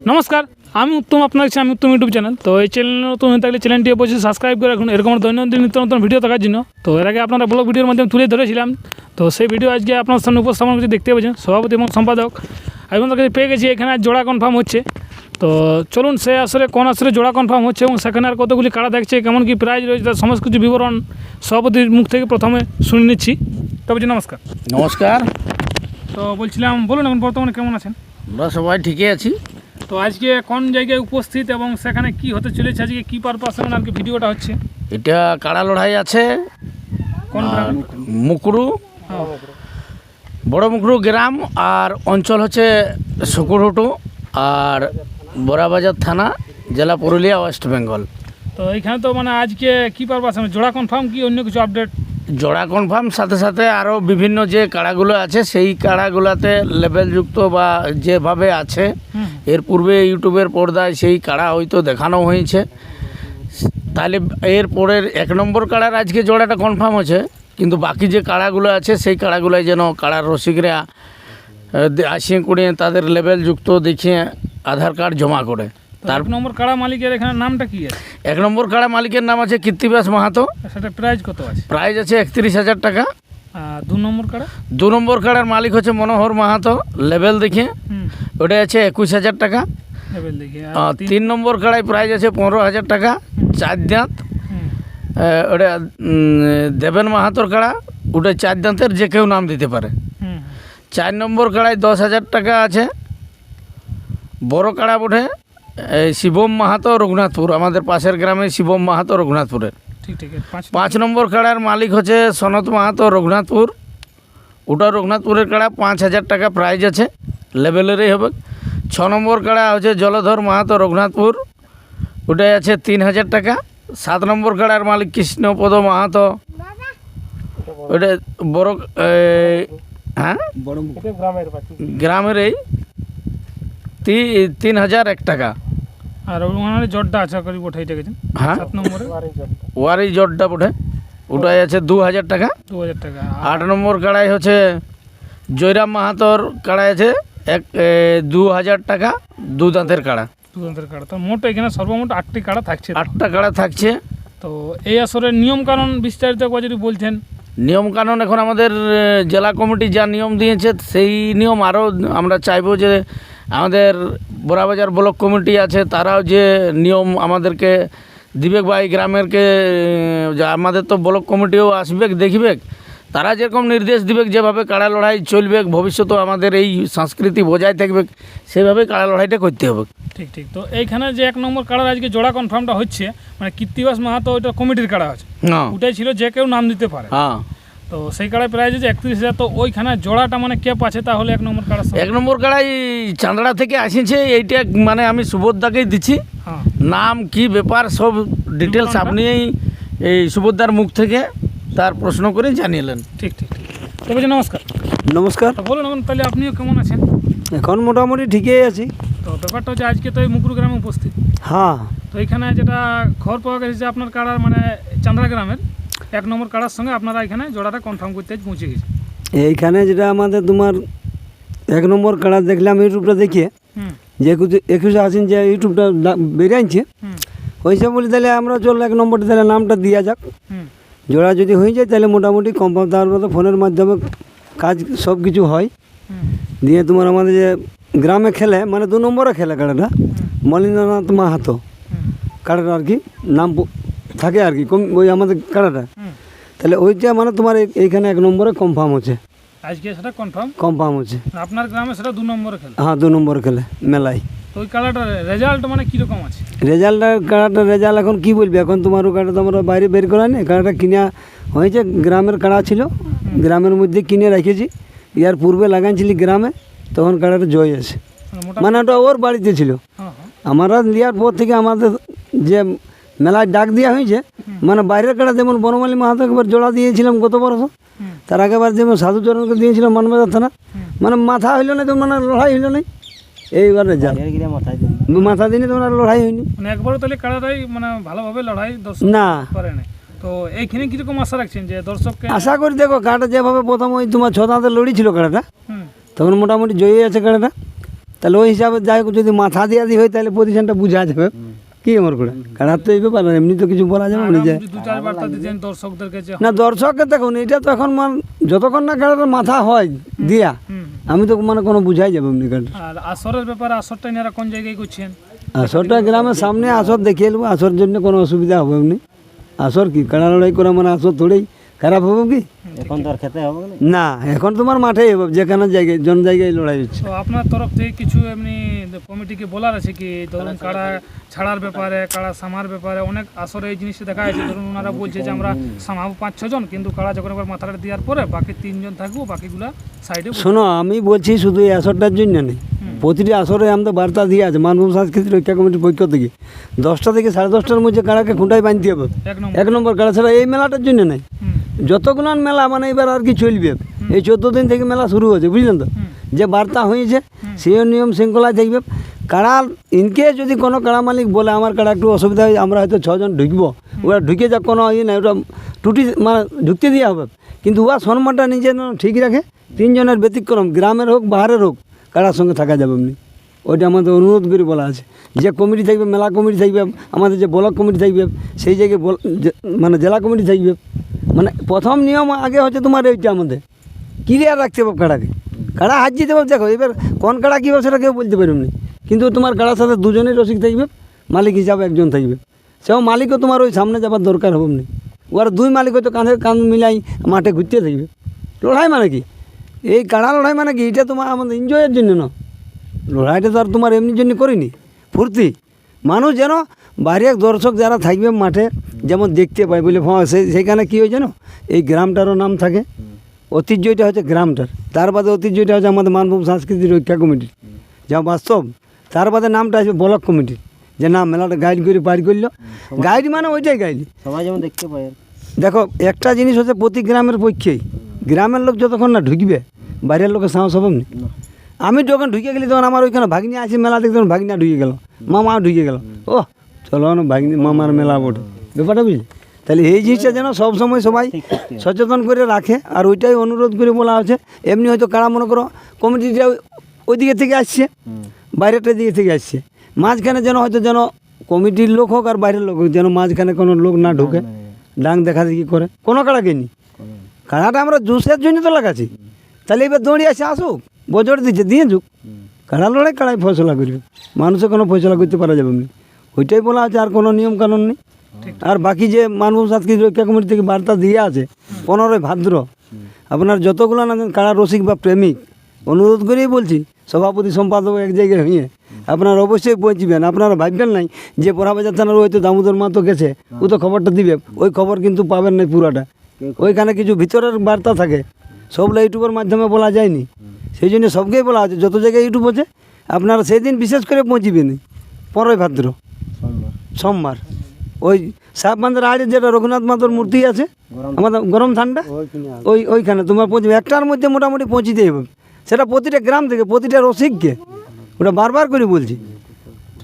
নমস্কার আমি উত্তম আপনার কাছে আমি উত্তম ইউটিউব চ্যানেল। তো এই চ্যানেল নতুন হয়ে থাকলে চ্যানেলটি অবশ্যই সাবস্ক্রাইব করে রাখুন। এরকম দৈনন্দিন নিত্য নতুন ভিডিও থাকার জন্য। তো এর আগে আপনারা ব্লগ ভিডিওর মাধ্যমে তুলে ধরেছিলাম। তো সেই ভিডিও আজকে আপনার সামনে উপস্থাপন করছি দেখতে পাচ্ছেন সভাপতি এবং সম্পাদক। এবং তার কাছে পেয়ে গেছি এখানে জোড়া কনফার্ম হচ্ছে। তো চলুন সে আসলে কোন আসলে জোড়া কনফার্ম হচ্ছে এবং সেখানে আর কতগুলি কাড়া দেখছে কেমন কি প্রাইজ রয়েছে তার সমস্ত কিছু বিবরণ সভাপতির মুখ থেকে প্রথমে শুনে নিচ্ছি। তবে নমস্কার। নমস্কার। তো বলছিলাম বলুন এখন বর্তমানে কেমন আছেন? আমরা সবাই ঠিকই আছি। তো আজকে কোন জায়গায় উপস্থিত এবং সেখানে কি হতে চলেছে? আজকে কি পারপাসে আর কি ভিডিওটা হচ্ছে? এটা কাড়া লড়াই আছে। কোন মুকরু। বড় মুকরু গ্রাম আর অঞ্চল হচ্ছে শুকুরহুটু আর বড়াবাজার থানা জেলা পুরুলিয়া ওয়েস্ট বেঙ্গল। তো এইখানে তো মানে আজকে কি পারপাস জোড়া কনফার্ম কি অন্য কিছু আপডেট জোড়া কনফার্ম সাথে সাথে আরও বিভিন্ন যে কাড়াগুলো আছে সেই কাড়াগুলোতে লেভেলযুক্ত বা যেভাবে আছে এর পূর্বে ইউটিউবের পর্দায় সেই কাড়া হয়তো দেখানো হয়েছে। তাহলে এর পরের এক নম্বর কাড়ার আজকে জোড়াটা কনফার্ম হচ্ছে কিন্তু বাকি যে কাড়াগুলো আছে সেই কাড়াগুলোয় যেন কাড়ার রসিকরা আসিয়ে কুড়িয়ে তাদের লেভেল যুক্ত দেখিয়ে আধার কার্ড জমা করে। তার নম্বর কাড়া মালিকের এখানে নামটা কি আছে? এক নম্বর কাড়া মালিকের নাম আছে কীর্তিবাস মাহাতো। সেটা প্রাইস কত আছে? প্রাইস আছে একত্রিশ হাজার টাকা। দু নম্বর কাড়া? দু নম্বর কাড়ার মালিক হচ্ছে মনোহর মাহাতো লেভেল হুম। ওটা আছে একুশ হাজার টাকা। দেখি। তিন- নম্বর কাড়ায় প্রাইস আছে পনেরো হাজার টাকা চার দাঁত। ওটা দেবেন মাহাতোর কাড়া ওটা চার দাঁতের যে কেউ নাম দিতে পারে। চার নম্বর কাড়ায় দশ হাজার টাকা আছে। বড় কাড়া বটে। শিবম মাহাতো রঘুনাথপুর আমাদের পাশের গ্রামে শিবম মাহাতো রঘুনাথপুরের। ঠিক ঠিক আছে। পাঁচ পাঁচ নম্বর কাড়ার মালিক হচ্ছে সনত মাহাতো রঘুনাথপুর। ওটা রঘুনাথপুরের কাড়া পাঁচ হাজার টাকা প্রাইজ আছে লেভেলেরই হবে। ছ নম্বর কাড়া হচ্ছে জলধর মাহাতো রঘুনাথপুর ওটাই আছে তিন হাজার টাকা। সাত নম্বর কাড়ার মালিক কৃষ্ণপদ মাহাতো। ওটা বড় হ্যাঁ? গ্রামের এই তিন হাজার এক টাকা। আর ওখানে জটটা আছে করি ওঠাই গেছেন। হ্যাঁ? সাত নম্বরে। ওয়ারি জটটা ওঠে ওটাই আছে দু হাজার টাকা। দু হাজার টাকা। আট নম্বর কাড়াই হচ্ছে জয়রাম মাহাতোর কাড়াই আছে এক দু হাজার টাকা দু দাঁতের কাড়া। দু হাজার কাড়া। তো মোট এখানে সর্বমোট আটটি কাড়া থাকছে আটটা কাড়া থাকছে। তো এই আসরের নিয়ম কানুন বিস্তারিত যদি বলছেন নিয়ম কানুন এখন আমাদের জেলা কমিটি যা নিয়ম দিয়েছে সেই নিয়ম আরও আমরা চাইব যে আমাদের বড়াবাজার ব্লক কমিটি আছে তারাও যে নিয়ম আমাদেরকে দিবেক বা এই গ্রামেরকে আমাদের তো ব্লক কমিটিও আসবেক দেখবে তারা যেরকম নির্দেশ দিবে যেভাবে কাড়া লড়াই চলবে ভবিষ্যতেও আমাদের এই সংস্কৃতি বজায় থাকবে সেভাবে কাড়া লড়াইটা করতে হবে। ঠিক ঠিক। তো এইখানে যে এক নম্বর কাড়ার আজকে জোড়া কনফার্মটা হচ্ছে মানে কীর্তিবাস মাহাতো ওইটা কমিটির কাড়া আছে। হ্যাঁ। ওটাই ছিল যে কেউ নাম দিতে পারে। হ্যাঁ। তো সেই কাড়ায় প্রাইস আছে একত্রিশ হাজার। তো ওইখানে জোড়াটা মানে কে আছে তাহলে এক নম্বর কাড়া এক নম্বর কাড়াই চাঁদড়া থেকে আসিছে এইটা মানে আমি সুবোধদাকেই দিচ্ছি। হ্যাঁ। নাম কি ব্যাপার সব ডিটেলস? আপনিই এই সুবোধদার মুখ থেকে তার প্রশ্ন করে জানিয়েলেন ঠিক ঠিক ঠিক। তবে নমস্কার। নমস্কার। বলুন এখন তাহলে আপনিও কেমন আছেন? এখন মোটামুটি ঠিকই আছি। তো ব্যাপারটা হচ্ছে আজকে তো এই মুকুর গ্রামে উপস্থিত। হ্যাঁ। তো এখানে যেটা খবর পাওয়া গেছে যে আপনার কাড়ার মানে চান্দ্রা গ্রামের এক নম্বর কাড়ার সঙ্গে আপনারা এখানে জোড়াটা কনফার্ম করতে পৌঁছে গেছে এইখানে যেটা আমাদের তোমার এক নম্বর কাড়া দেখলাম ইউটিউবটা দেখিয়ে যে একুশে আসেন যে ইউটিউবটা বেরিয়েছে ওইসব বলি তাহলে আমরা চল এক নম্বরটা তাহলে নামটা দিয়া যাক। জোড়া যদি হয়ে যায় তাহলে মোটামুটি কনফার্ম তার মতো ফোনের মাধ্যমে কাজ সব কিছু হয়। দিয়ে তোমার আমাদের যে গ্রামে খেলে মানে দু নম্বরে খেলে কাড়াটা মলিন্দ্রনাথ মাহাতো। কাড়াটা আর কি নাম থাকে আর কি ওই আমাদের কাড়াটা। হুম তাহলে ওইটা মানে তোমার এইখানে এক নম্বরে কনফার্ম হচ্ছে। আজকে সেটা কনফার্ম কনফার্ম হচ্ছে। আপনার গ্রামে সেটা দু নম্বরে খেলে? হ্যাঁ দু নম্বর খেলে মেলায়। ওই কালারটার রেজাল্ট মানে কীরকম আছে? রেজাল্টটা কাড়াটা রেজাল্ট এখন কি বলবি? এখন তোমার ও তো আমরা বাইরে বের করা নেই। কাড়াটা কিনা হয়েছে গ্রামের কাড়া ছিল। গ্রামের মধ্যে কিনে রেখেছি। ইয়ার পূর্বে লাগাইছিলি গ্রামে তখন কাড়াটা জয় আছে মানে ওটা ওর বাড়িতে ছিল। হ্যাঁ হ্যাঁ। আমরা লিয়ার পর থেকে আমাদের যে মেলায় ডাক দেওয়া হয়েছে। মানে বাইরের কাটা যেমন বনমালী মাহাতো একবার জোড়া দিয়েছিলাম গত বছর তার আগেবার যেমন সাধুচরণকে দিয়েছিলাম মানবাজার থানা মানে মাথা হইল না তো মানে লড়াই হইল না। এইবার মাথা দিনে। তোমার আর লড়াই হয়নি। মানে একবারও তাহলে কাড়াটাই মানে ভালোভাবে লড়াই দর্শক না। করে নাই। তো এইখানে কীরকম আশা রাখছেন যে দর্শককে আশা করি দেখো কাটা যেভাবে প্রথম ওই তোমার ছ দাঁতের লড়ি ছিল কাড়াটা তখন মোটামুটি জয়ী আছে কাড়াটা। তাহলে ওই হিসাবে যাই হোক যদি মাথা দিয়া দিই হয় তাহলে পজিশনটা বোঝা যাবে। কি আমার করে? কাড়ার তো এই ব্যাপার এমনি তো কিছু বলা যাবে না যে না দর্শককে দেখুন এটা তো এখন মান যতক্ষণ না কাড়াটার মাথা হয় দিয়া আমি তো মানে কোনো বুঝাই যাবে এমনি কারণ আর আসরের ব্যাপারে আসরটা এনারা কোন জায়গায় করছেন? আসরটা গ্রামের সামনে আসর দেখিয়ে নেব আসর জন্য কোনো অসুবিধা হবে এমনি। আসর কি? কাড়া লড়াই করা মানে আসর থোড়েই খারাপ হবে কি? এখন তো আর খেতে হবে না। এখন তোমার মাঠেই হবে যেখানে জায়গায় জন জায়গায় লড়াই হচ্ছে। তো আপনার তরফ থেকে কিছু এমনি কমিটিকে বলার আছে কি? ধরুন কাড়া ছাড়ার ব্যাপারে কাড়া সামার ব্যাপারে অনেক আসরে এই জিনিসটা দেখা যাচ্ছে। ধরুন ওনারা বলছে যে আমরা সামাবো পাঁচ ছজন কিন্তু কাড়া যখন একবার মাথাটা দেওয়ার পরে বাকি তিনজন থাকব বাকিগুলা সাইডে শোনো আমি বলছি শুধু এই আসরটার জন্য নেই। প্রতিটি আসরে আমাদের বার্তা দিয়ে আছে মানভূম সাংস্কৃতিক রক্ষা কমিটির পক্ষ থেকে। দশটা থেকে সাড়ে দশটার মধ্যে কাড়াকে খুঁটায় বাঁধতে হবে। এক এক নম্বর কাড়া ছাড়া এই মেলাটার জন্য নেই। হুম, যতগুলো মেলা মানে এবার আর কি চলবে? এই চোদ্দ দিন থেকে মেলা শুরু হয়েছে বুঝলেন তো? যে বার্তা হয়েছে সেই নিয়ম শৃঙ্খলায় থাকবে। কাড়া ইনকে যদি কোনো কাড়া মালিক বলে আমার কাড়া একটু অসুবিধা হয় আমরা হয়তো ছজন ঢুকবো। ওরা ঢুকে যাক কোনো ইয়ে নাই ওটা টুটি মানে ঢুকতে দেওয়া হবে। কিন্তু ওরা সম্মানটা নিজের ঠিক রাখে তিনজনের ব্যতিক্রম গ্রামের হোক বাহারের হোক কাড়ার সঙ্গে থাকা যাবে এমনি। ওইটা আমাদের অনুরোধ করে বলা আছে। যে কমিটি থাকবে মেলা কমিটি থাকবে আমাদের যে ব্লক কমিটি থাকবে সেই জায়গায় মানে জেলা কমিটি থাকবে। মানে প্রথম নিয়ম আগে হচ্ছে তোমার এইটা আমাদের। ক্লিয়ার রাখতে হবে কাড়াকে। কাড়া হাত যেতে হবে দেখো, এবার কোন কাড়া কী হবে সেটা কেউ বলতে পারবে না। কিন্তু তোমার কাড়ার সাথে দুজনেই রসিক থাকবে, মালিক হিসাবে একজন থাকবে। সেও মালিকও তোমার ওই সামনে যাবার দরকার হবে না। ওর দুই মালিক হয়তো কাঁধে কাঁধ মিলাই মাঠে ঘুরতে থাকবে। লড়াই মানে কি? এই কাড়া লড়াই মানে কি? এটা তোমার আমাদের এনজয়ের জন্য না। লড়াইটা তো আর তোমার এমনির জন্য করিনি। ফুর্তি। মানুষ যেন বাইরের দর্শক যারা থাকবে মাঠে যেমন দেখতে পাই বলে হ্যাঁ সেই সেইখানে কী হয় জানো? এই গ্রামটারও নাম থাকে। ঐতিহ্যটা হচ্ছে গ্রামটার। তার বাদে ঐতিহ্যটা হচ্ছে আমাদের মানভূম সাংস্কৃতিক রক্ষা কমিটির। যা বাস্তব। তার বাদে নামটা আসবে ব্লক কমিটির। যে না মেলাটা গাইড করে পার করল। গাইড মানে ওইটাই গাইড। সবাই যেমন দেখতে পায় দেখো একটা জিনিস হচ্ছে প্রতি গ্রামের পক্ষেই গ্রামের লোক যতক্ষণ না ঢুকবে বাইরের লোকের সাহস হবে না। আমি যখন ঢুকে গেলি তখন আমার ওইখানে ভাগ্নি আছে মেলা দেখতে তখন ভাগ্না ঢুকে গেল। মামা ঢুকে গেল। ও চলো না ভাগ্নি মামার মেলা বটে। ব্যাপারটা বুঝলি? তাহলে এই জিনিসটা যেন সব সময় সবাই সচেতন করে রাখে আর ওইটাই অনুরোধ করে বলা হচ্ছে এমনি হয়তো কারা মনে করো কমিটিটা ওই দিকে থেকে আসছে বাইরেটার দিকে থেকে আসছে। মাঝখানে যেন হয়তো যেন কমিটির লোক হোক আর বাইরের লোক হোক যেন মাঝখানে কোনো লোক না ঢুকে ডাং দেখা দেখি করে। কোনো কাড়াকে নি কাড়াটা আমরা জুসের জন্য তো লাগাচ্ছি। তাহলে এবার দৌড়িয়ে আসে আসুক বজর দিচ্ছে দিয়ে যুক। কাড়া লড়াই কাড়াই ফয়সলা করবে। মানুষে কোনো ফয়সলা করতে পারা যাবে না। ওইটাই বলা আছে আর কোনো নিয়ম কানুন নেই। আর বাকি যে মানব সাংস্কৃতিক রক্ষা কমিটি থেকে বার্তা দিয়ে আছে পনেরোই ভাদ্র আপনার যতগুলো না কারা রসিক বা প্রেমিক অনুরোধ করেই বলছি সভাপতি সম্পাদক এক জায়গায় হয়ে আপনারা অবশ্যই পৌঁছবেন। আপনারা ভাববেন নাই যে পড়াবাজার থানার হয়তো দামোদর মাতো গেছে ও তো খবরটা দিবে ওই খবর কিন্তু পাবেন না পুরাটা। ওইখানে কিছু ভিতরের বার্তা থাকে সবগুলো ইউটিউবের মাধ্যমে বলা যায়নি। সেই জন্য সবকেই বলা আছে যত জায়গায় ইউটিউব আছে আপনারা সেই দিন বিশেষ করে পৌঁছিবেন পনেরোই ভাদ্র সোমবার। ওই সাহেববান্ধের আড়ে যেটা রঘুনাথ মাতর মূর্তি আছে আমাদের গরম ঠান্ডা ওই ওইখানে তোমার পৌঁছবে একটার মধ্যে মোটামুটি পৌঁছিতে হবে সেটা প্রতিটা গ্রাম থেকে প্রতিটা রসিককে ওটা বারবার করে বলছি।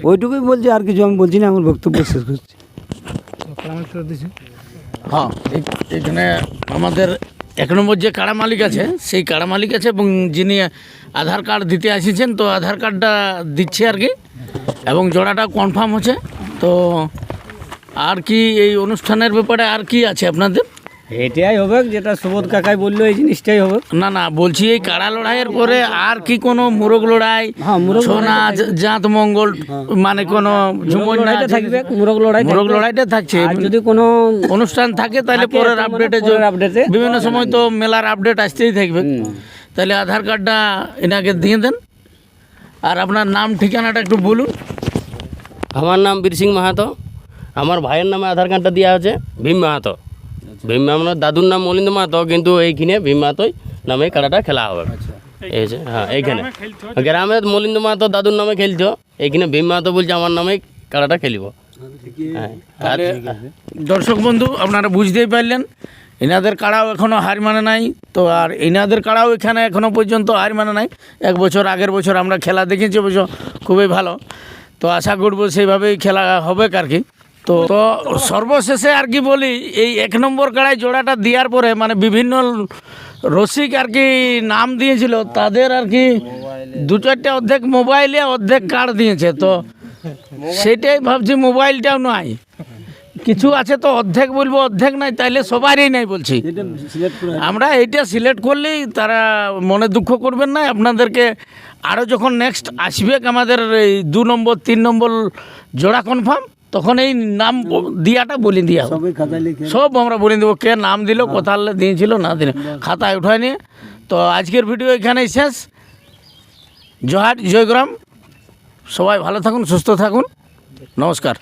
ওইটুকুই বলছি আর কিছু আমি বলছি না আমার বক্তব্য শেষ করছি। হ্যাঁ এখানে আমাদের এক নম্বর যে কাড়া মালিক আছে সেই কাড়া মালিক আছে এবং যিনি আধার কার্ড দিতে আসিছেন তো আধার কার্ডটা দিচ্ছে আর কি। এবং জোড়াটা কনফার্ম হচ্ছে। তো আর কি এই অনুষ্ঠানের ব্যাপারে আর কি আছে আপনাদের? এটাই হবে যেটা সুবোধ কাকাই বলল এই জিনিসটাই হবে। না না বলছি এই কাড়া লড়াইয়ের পরে আর কি কোনো মোরগ লড়াই হ্যাঁ, নাচ জাত মঙ্গল মানে কোনো ঝুমুর নাচ লড়াইটা থাকবে মোরগ লড়াই মোরগ। লড়াইটা থাকছে। যদি কোনো অনুষ্ঠান থাকে তাহলে পরের তো মানে আপডেটে বিভিন্ন সময় তো মেলার আপডেট আসতেই থাকবে। তাহলে আধার কার্ডটা এনাকে দিয়ে দেন। আর আপনার নাম ঠিকানাটা একটু বলুন। আমার নাম বীর সিং মাহাতো। আমার ভাইয়ের নামে আধার কার্ডটা দেওয়া আছে ভীম মাহাতো। ভীম আমার দাদুর নাম মলিন্দ মাহাতো কিন্তু এইখানে ভীম মাহাতোই নামে খেলাটা খেলা হবে। এই যে হ্যাঁ এইখানে। গ্রামে মলিন্দ মাহাতো দাদুর নামে খেলছো এইখানে ভীম মাহাতো বলছে আমার নামে খেলাটা খেলিব। হ্যাঁ আর দর্শক বন্ধু আপনারা বুঝতেই পারলেন এনাদের কাড়াও এখনও হার মানে নাই তো আর এনাদের কাড়াও এখানে এখনও পর্যন্ত হার মানে নাই। এক বছর আগের বছর আমরা খেলা দেখেছি অবশ্য খুবই ভালো। তো আশা করব সেইভাবেই খেলা হবে আর কি তো তো সর্বশেষে আর কি বলি, এই এক নম্বর কাড়ায় জোড়াটা দেওয়ার পরে মানে বিভিন্ন রসিক আর কি নাম দিয়েছিল, তাদের আর কি দু চারটে অর্ধেক মোবাইলে অর্ধেক কার্ড দিয়েছে, তো সেটাই ভাবছি মোবাইলটাও নাই। কিছু আছে তো অর্ধেক বলব, অর্ধেক নাই, তাইলে সবারই নাই বলছি। আমরা এইটা সিলেক্ট করলেই তারা মনে দুঃখ করবেন না, আপনাদেরকে আরও যখন নেক্সট আসবে আমাদের এই দু নম্বর, তিন নম্বর জোড়া কনফার্ম তখন এই নাম দিয়াটা বলে দিয়া সব আমরা বলে দেবো। কে নাম দিল কোথা দিয়েছিল না দিল খাতায় উঠায় নিয়ে। তো আজকের ভিডিও এখানেই শেষ। জয়হাট জয়গ্রাম। সবাই ভালো থাকুন সুস্থ থাকুন। নমস্কার।